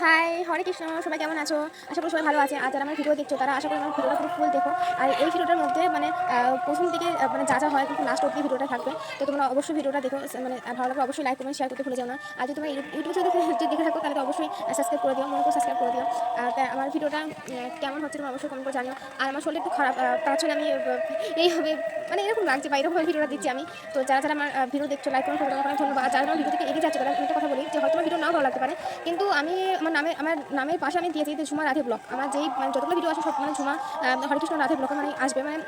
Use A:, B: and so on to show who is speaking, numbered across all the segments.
A: High হরে কৃষ্ণ, সবাই কেমন আছো? আশা করি সবাই ভালো আছে। আর যারা আমার ভিডিও দেখছ, তারা আশা করি আমার ভিডিওটা পুরো ফুল দেখো। আর এই ভিডিওটার মধ্যে মানে প্রথম থেকে মানে যা যা হয় কিন্তু লাস্ট অব্দি ভিডিওটা থাকবে। তো তোমরা অবশ্যই ভিডিওটা দেখো। মানে ভালো লাগলে অবশ্যই লাইক কমেন্ট শেয়ার করতে ভুলে যাও না। আর যদি তোমরা ইউটিউব যদি দেখে থাকো, তাহলে অবশ্যই সাবস্ক্রাইব করে দিও, মনে করে সাবস্ক্রাইব করে দিও। আর আমার ভিডিওটা কেমন হচ্ছে তোমরা অবশ্যই কমেন্ট করে জানিও। আর আমার শরীর একটু খারাপ তার জন্য আমি এইভাবে মানে এরকম লাগছে বা এরকমভাবে ভিডিওটা দিচ্ছি আমি। তো যারা যারা আমার ভিডিও দেখছ লাইক কমেন্ট করে, তোমাকে ধন্যবাদ। যারা আমার ভিডিও থেকে এগিয়ে যাচ্ছে তারা একটা কথা বলি যে হয়তো আমার ভিডিও নাও ভালো লাগতে পারে। কিন্তু আমি আমার নামে, আমার নামের পাশে আমি দিয়েছি যে ঝুমা রাধে ব্লক আমার যেই মানে যতগুলো ভিডিও আছে সব মানে ঝুমা হরেকৃষ্ণ রাধে ব্লক মানে আসবে। মানে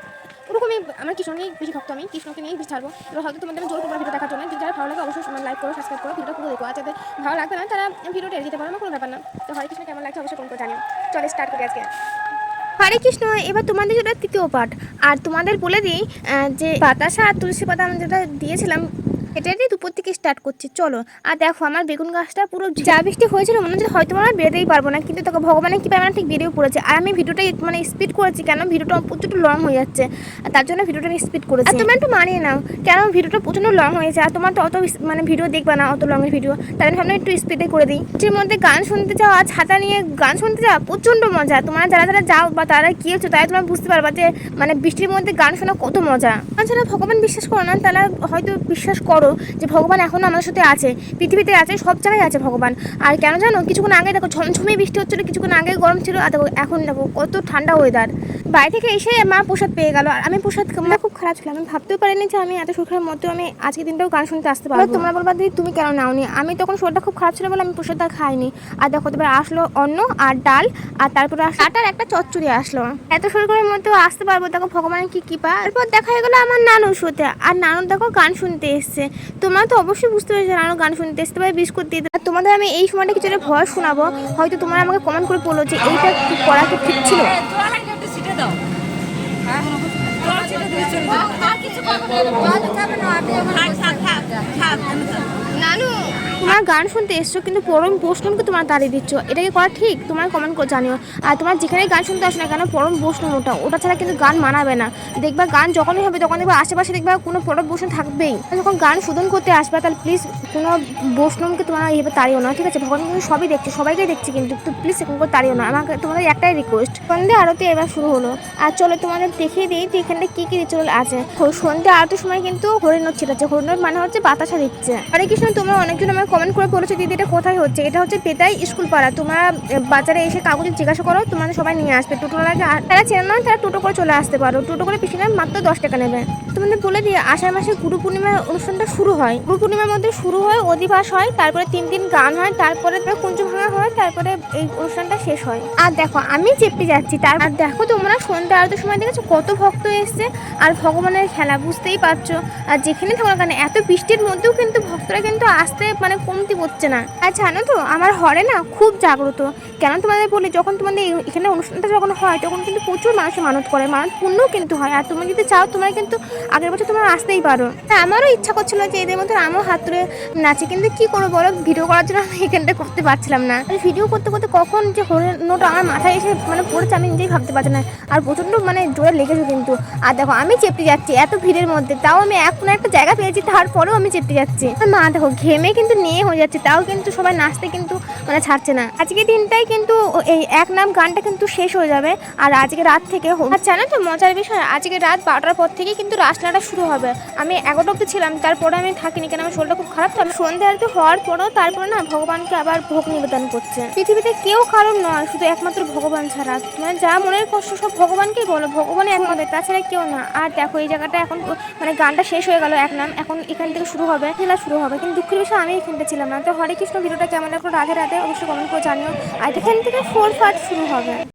A: ওরকমই, আমার কৃষ্ণকেই বেশি ভক্ত আমি, কৃষ্ণকে নিয়েই বেশি ছাড়বো। এবার হয়তো তোমাদের আমি জোর ভিডিও দেখার জন্য। যদি যারা ভালো লাগে অবশ্যই লাইক করো সাবস্ক্রাইব করো ভিডিও পুরো দেখো। আর যাদের ভালো লাগবে না, তারা ভিডিওটা এড়িয়ে যেতে পারো, আমার কোনো ব্যাপার না। তো হরে কৃষ্ণ কেমন লাগছে অবশ্যই করে জানিও। চলে স্টার্ট করি আজকে।
B: হরে কৃষ্ণ, এবার তোমাদের যেটা তৃতীয় পাঠ। আর তোমাদের বলে দিই যে বাতাসা আর তুলসী পাতা আমি যেটা দিয়েছিলাম দিয়ে দুপুর থেকে স্টার্ট করছি, চলো। আর দেখো, আমার বেগুন গাছটা পুরো যা বৃষ্টি হয়েছিল, মনে হচ্ছে হয়তো আমরা বেরোতেই পারব না, কিন্তু দেখো, ভগবানের কি মানে ঠিক বেরিয়ে পড়েছে। আর আমি ভিডিওটা মানে স্পিড করেছি কেন? ভিডিওটা প্রচুর লং হয়ে যাচ্ছে। আর তার জন্য ভিডিওটা আমি স্পিড করেছি। তোমরা একটু মানিয়ে নাও। কেন? ভিডিওটা প্রচণ্ড লং হয়েছে। আর তোমার তো অত মানে ভিডিও দেখবে না, অত লংয়ের ভিডিও। তাই জন্য ভাবলাম একটু স্পিডে করে দিই। এর মধ্যে গান শুনতে যাওয়া, ছাতা নিয়ে গান শুনতে যাওয়া, প্রচণ্ড মজা। তোমরা যারা যারা যাও বা তারা গিয়েছো তাই তোমরা বুঝতে পারবা যে মানে বৃষ্টির মধ্যে গান শোনা কত মজা। আর যারা ভগবান বিশ্বাস করো না তারা হয়তো বিশ্বাস করো যে ভগবান এখনও আমাদের সাথে আছে পৃথিবীতে আছে সব জায়গায় আছে ভগবান। আর কেন জানো কিছুক্ষণ আগে দেখো ঝমঝমে বৃষ্টি হচ্ছিল কিছুক্ষণ আগে গরম ছিল আর দেখো এখন দেখো কত ঠান্ডা ওয়েদার বাড়ি থেকে এসে মা প্রসাদ পেয়ে গেল আর আমি প্রসাদ আমার খুব খারাপ ছিল আমি ভাবতেও পারিনি যে আমি এত সুখের মধ্যে আমি আজকে দিনটাও গান শুনতে আসতে পারব। তোমরা বলবা দিদি তুমি কেন নাওনি? আমি তখন শরীরটা খুব খারাপ ছিল বলে আমি প্রসাদটা খাইনি। আর দেখো তারপর আসলো অন্ন আর ডাল আর তারপরে আটার একটা চচ্চড়ি আসলো। এত শরীরের মধ্যেও আসতে পারব দেখো ভগবানের কি কৃপা। তারপর দেখা হয়ে গেলো আমার নানুর শুতে আর নানু দেখো গান শুনতে এসছে। তোমরা তো অবশ্যই বুঝতে পারছ আরও গান শুনতে। আসতে পারে বিস্কুট দিয়ে। আর তোমাদের আমি এই সময়টা কিছু একটা ভয় শোনাবো। হয়তো তোমরা আমাকে কমেন্ট করে বলো যে এইটা কি করা কি ঠিক ছিল? নানু তোমার গান শুনতে এসছো, কিন্তু পরম বৈষ্ণবকে তোমার দাঁড়িয়ে দিচ্ছ। এটা কি করা ঠিক? তোমার কমেন্ট করে জানিও। আর তোমার যেখানে গান শুনতে আসো না কেন, পরম বৈষ্ণব ওটা ওটা ছাড়া কিন্তু গান মানাবে না। দেখবা গান যখনই হবে, তখন দেখবা আশেপাশে দেখবা কোনো পরম বৈষ্ণব থাকবেই। যখন গান শোধন করতে আসবে, তাহলে প্লিজ কোনো বৈষ্ণবকে তোমরা এইভাবে তাড়িও না, ঠিক আছে? ভগবান কিন্তু সবই দেখছে সবাইকে দেখছি কিন্তু তো প্লিজ এখন করে তাড়িও না। আমাকে তোমাদের একটাই রিকোয়েস্ট সন্ধ্যে আরতি এবার শুরু হলো। আর চলো তোমাদের দেখিয়ে দিই যে এখানে কী কী রিচুয়াল আছে। সন্ধ্যে আরতির সময় কিন্তু হরিণর ছিটাচ্ছে হরিণর মানে হচ্ছে বাতাসা দিচ্ছে। হরে কৃষ্ণ, তোমরা অনেকজন আমাকে কমেন্ট করে বলেছ, দিদি, এটা কোথায় হচ্ছে? এটা হচ্ছে পেতাই স্কুল পাড়া। তোমরা বাজারে এসে কাগজে জিজ্ঞাসা করো, তোমাদের সবাই নিয়ে আসবে। টোটো আর তারা চেনে না, তারা টোটো করে চলে আসতে পারো। টোটো করে পিছনে মাত্র দশ টাকা নেবে। তোমাদের বলে দিয়ে আষাঢ় মাসে গুরু পূর্ণিমার অনুষ্ঠানটা শুরু হয়। গুরু পূর্ণিমার মধ্যে শুরু হয়, অধিবাস হয়, তারপরে তিন দিন গান হয়, তারপরে কুঞ্জ ভাঙা হয়, তারপরে এই অনুষ্ঠানটা শেষ হয়। আর দেখো, আমি চেপে যাচ্ছি, তার আর দেখো তোমরা সন্ধ্যা আরতির সময় দেখেছ, কত ভক্ত এসছে, আর ভগবানের খেলা, বুঝতেই পারছ। আর যেখানে থাকো না কেন, এত বৃষ্টির মধ্যেও কিন্তু ভক্তরা কিন্তু আসতে মানে কমতি হচ্ছে না। আর জানো তো, আমার হরে না খুব জাগ্রত। কেন তোমাদের বলি, যখন তোমাদের এখানে অনুষ্ঠানটা যখন হয়, তখন কিন্তু প্রচুর মানুষ মানত করে মানত পূর্ণও কিন্তু হয়। আর তুমি যদি চাও, তোমরা কিন্তু আগের বছর তোমরা আসতেই পারো। আমারও ইচ্ছা করছিল যে এদের মধ্যে আমিও হাত তুলে নাচে, কিন্তু কি করব বলো? ভিডিও করার জন্য আমি এখানটা করতে পারছিলাম না। ভিডিও করতে করতে কখন যে হরিণটা আমার মাথায় এসে মানে পড়েছে, আমি নিজেই ভাবতে পারছি না। আর প্রচণ্ড মানে জোরে লেগেছে কিন্তু। আর দেখো, আমি চেপে যাচ্ছি এত ভিড়ের মধ্যে, তাও আমি এখন একটা জায়গা পেয়েছি, তারপরেও আমি চেপে যাচ্ছি। মা দেখো, ঘেমে কিন্তু নিয়ে হয়ে যাচ্ছে, তাও কিন্তু সবাই নাচতে কিন্তু মানে ছাড়ছে না। আজকে দিনটাই কিন্তু এই এক নাম গানটা কিন্তু শেষ হয়ে যাবে, আর আজকে রাত থেকে আর জানো তো মজার বিষয়, আজকে রাত বারোটার পর থেকে কিন্তু রাসনাটা শুরু হবে। আমি এগারোটা অব্দি ছিলাম, তারপরে আমি থাকিনি কেন? আমার শরীরটা খুব খারাপ আমি সন্ধ্যে আরতি হওয়ার পরেও তারপরে না ভগবানকে আবার ভোগ নিবেদন করছে। পৃথিবীতে কেউ কারণ নয়, শুধু একমাত্র ভগবান ছাড়া। মানে যা মনের কষ্ট, সব ভগবানকেই বলো, ভগবান একমাত্র তাছাড়া কেউ না। আর দেখো, এই জায়গাটা এখন মানে গানটা শেষ হয়ে গেল, এক নাম এখন এখান থেকে শুরু হবে, খেলা শুরু হবে। কিন্তু দুঃখের বিষয়, আমি এখানটা ছিলাম না। তো হরে কৃষ্ণ, ভিডিওটা কেমন লাগল? রাধে রাধে, অবশ্যই কমেন্ট করে জানিও। আর এখান থেকে ফোর পার্ট শুরু হবে।